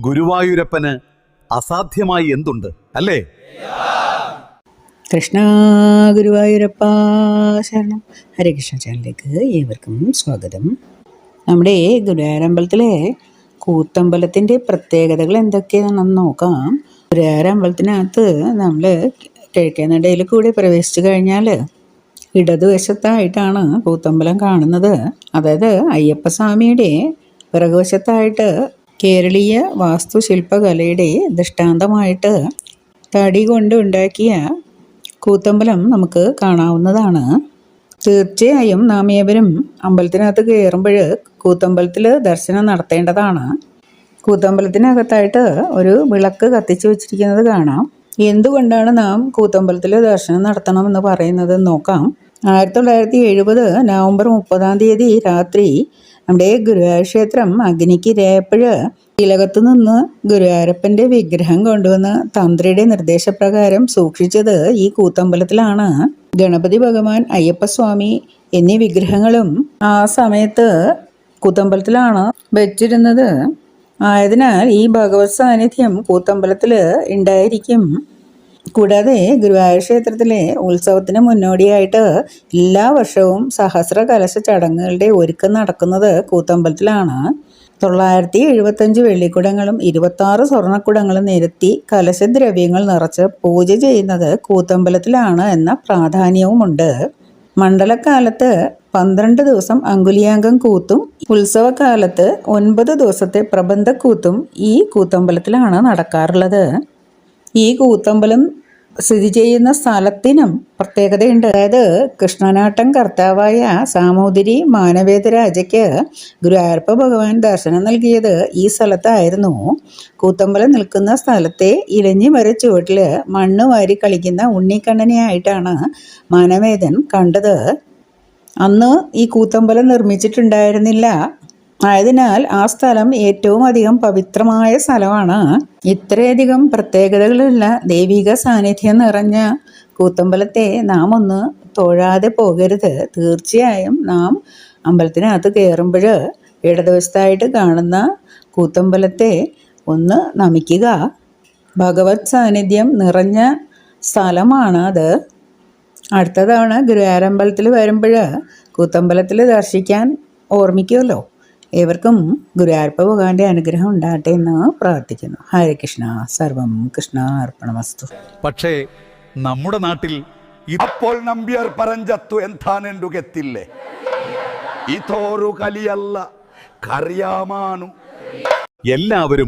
ഗുരുവായൂരപ്പന് അസാധ്യമായി എന്തുണ്ട്? അല്ലേ? കൃഷ്ണ ഗുരുവായൂരപ്പ ശരണം. ഹരികൃഷ്ണ ചാനലിലേക്ക് ഏവർക്കും സ്വാഗതം. നമ്മുടെ ഗുരുവായൂരമ്പലത്തിലെ കൂത്തമ്പലത്തിന്റെ പ്രത്യേകതകൾ എന്തൊക്കെയാണെന്ന് നോക്കാം. ഗുരുവായൂരമ്പലത്തിനകത്ത് നമ്മൾ കിഴക്കേനടയിൽ കൂടി പ്രവേശിച്ചു കഴിഞ്ഞാൽ ഇടതുവശത്തായിട്ടാണ് കൂത്തമ്പലം കാണുന്നത്. അതായത് അയ്യപ്പസ്വാമിയുടെ പിറകുവശത്തായിട്ട് കേരളീയ വാസ്തുശില്പകലയുടെ ദൃഷ്ടാന്തമായിട്ട് തടി കൊണ്ട് ഉണ്ടാക്കിയ കൂത്തമ്പലം നമുക്ക് കാണാവുന്നതാണ്. തീർച്ചയായും നാം ഏവരും അമ്പലത്തിനകത്ത് കയറുമ്പോൾ കൂത്തമ്പലത്തിൽ ദർശനം നടത്തേണ്ടതാണ്. കൂത്തമ്പലത്തിനകത്തായിട്ട് ഒരു വിളക്ക് കത്തിച്ചു വെച്ചിരിക്കുന്നത് കാണാം. എന്തുകൊണ്ടാണ് നാം കൂത്തമ്പലത്തിൽ ദർശനം നടത്തണമെന്ന് പറയുന്നത് നോക്കാം. ആയിരത്തി തൊള്ളായിരത്തി എഴുപത് നവംബർ മുപ്പതാം തീയതി രാത്രി നമ്മുടെ ഗുരുവായൂർ അഗ്നിക്ക് ഇരയപ്പോൾ തിലകത്ത് നിന്ന് ഗുരുവായൂരപ്പന്റെ വിഗ്രഹം കൊണ്ടുവന്ന് തന്ത്രിയുടെ നിർദ്ദേശപ്രകാരം സൂക്ഷിച്ചത് ഈ കൂത്തമ്പലത്തിലാണ്. ഗണപതി ഭഗവാൻ അയ്യപ്പസ്വാമി എന്നീ വിഗ്രഹങ്ങളും ആ സമയത്ത് കൂത്തമ്പലത്തിലാണ് വെച്ചിരുന്നത്. ആയതിനാൽ ഈ ഭഗവത് സാന്നിധ്യം കൂത്തമ്പലത്തിൽ ഉണ്ടായിരിക്കും. കൂടാതെ ഗുരുവായൂർ ക്ഷേത്രത്തിലെ ഉത്സവത്തിന് മുന്നോടിയായിട്ട് എല്ലാ വർഷവും സഹസ്ര കലശ ചടങ്ങുകളുടെ ഒരുക്കം നടക്കുന്നത് കൂത്തമ്പലത്തിലാണ്. തൊള്ളായിരത്തി എഴുപത്തഞ്ച് വെള്ളിക്കുടങ്ങളും ഇരുപത്താറ് സ്വർണക്കുടങ്ങളും നിരത്തി കലശദ്രവ്യങ്ങൾ നിറച്ച് പൂജ ചെയ്യുന്നത് കൂത്തമ്പലത്തിലാണ് എന്ന പ്രാധാന്യവുമുണ്ട്. മണ്ഡലക്കാലത്ത് പന്ത്രണ്ട് ദിവസം അങ്കുലിയാങ്കം കൂത്തും ഉത്സവകാലത്ത് ഒൻപത് ദിവസത്തെ പ്രബന്ധക്കൂത്തും ഈ കൂത്തമ്പലത്തിലാണ് നടക്കാറുള്ളത്. ഈ കൂത്തമ്പലം സ്ഥിതി ചെയ്യുന്ന സ്ഥലത്തിനും പ്രത്യേകതയുണ്ട്. അതായത് കൃഷ്ണനാട്ടം കർത്താവായ സാമൂതിരി മാനവേദരാജയ്ക്ക് ഗുരുവായൂരപ്പ ഭഗവാൻ ദർശനം നൽകിയത് ഈ സ്ഥലത്തായിരുന്നു. കൂത്തമ്പലം നിൽക്കുന്ന സ്ഥലത്തെ ഇലഞ്ഞി വര ചുവട്ടിൽ മണ്ണ് വാരി കളിക്കുന്ന ഉണ്ണിക്കണ്ണനെയായിട്ടാണ് മാനവേദൻ കണ്ടത്. അന്ന് ഈ കൂത്തമ്പലം നിർമ്മിച്ചിട്ടുണ്ടായിരുന്നില്ല. ആയതിനാൽ ആ സ്ഥലം ഏറ്റവും അധികം പവിത്രമായ സ്ഥലമാണ്. ഇത്രയധികം പ്രത്യേകതകളുള്ള ദൈവിക സാന്നിധ്യം നിറഞ്ഞ കൂത്തമ്പലത്തെ നാം ഒന്ന് തൊഴാതെ പോകരുത്. തീർച്ചയായും നാം അമ്പലത്തിനകത്ത് കയറുമ്പോൾ ഇടതുവശത്തായിട്ട് കാണുന്ന കൂത്തമ്പലത്തെ ഒന്ന് നമിക്കുക. ഭഗവത് സാന്നിധ്യം നിറഞ്ഞ സ്ഥലമാണ് അത്. അടുത്ത തവണ ഗുരുവായൂരമ്പലത്തിൽ വരുമ്പോൾ കൂത്തമ്പലത്തിൽ ദർശിക്കാൻ ഓർമ്മിക്കുമല്ലോ. ഏവർക്കും ഗുരുവായൂരപ്പ ഭഗവാന്റെ അനുഗ്രഹം ഉണ്ടാകട്ടെ എന്ന് പ്രാർത്ഥിക്കുന്നു. ഹരേ കൃഷ്ണ. സർവം കൃഷ്ണ അർപ്പണമസ്തു. പക്ഷേ നമ്മുടെ നാട്ടിൽ ഇപ്പോൾ നമ്പ്യർ പറഞ്ഞത്തു എന്താണെന്തു ഗെത്തില്ലേ ഇതോരു കലിയല്ല കറിയാമാനു എല്ലാവരും